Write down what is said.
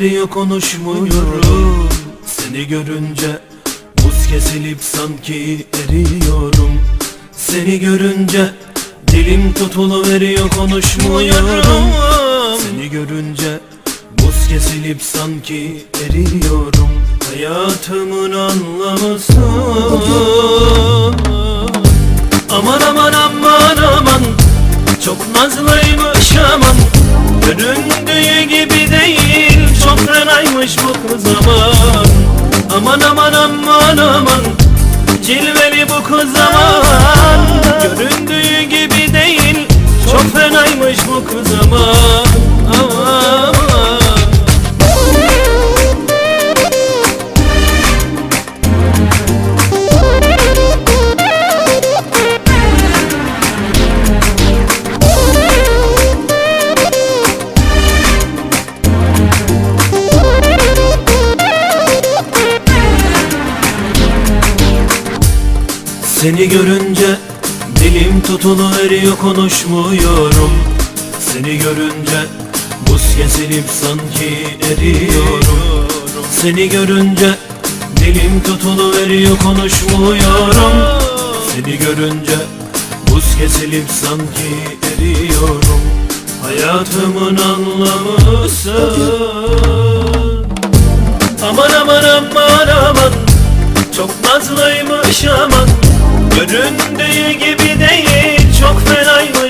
veriyor konuşmuyorum. Seni görünce buz kesilip sanki eriyorum. Seni görünce dilim tutulu veriyor konuşmuyorum. Seni görünce buz kesilip sanki eriyorum. Hayatımın anlamısın Aman kız aman Aman aman aman. Cilveli bu kız Göründüğü gibi değil Çok fenaymış bu kız Aman Seni görünce dilim tutulu konuşmuyorum. Seni görünce buz kesilip sanki eriyorum. Seni görünce dilim tutulu konuşmuyorum. Seni görünce buz kesilip sanki eriyorum. Hayatımın anlamısın Aman aman aman aman. Çok nazlıymış aman Göründüğü gibi değil Çok fenaymış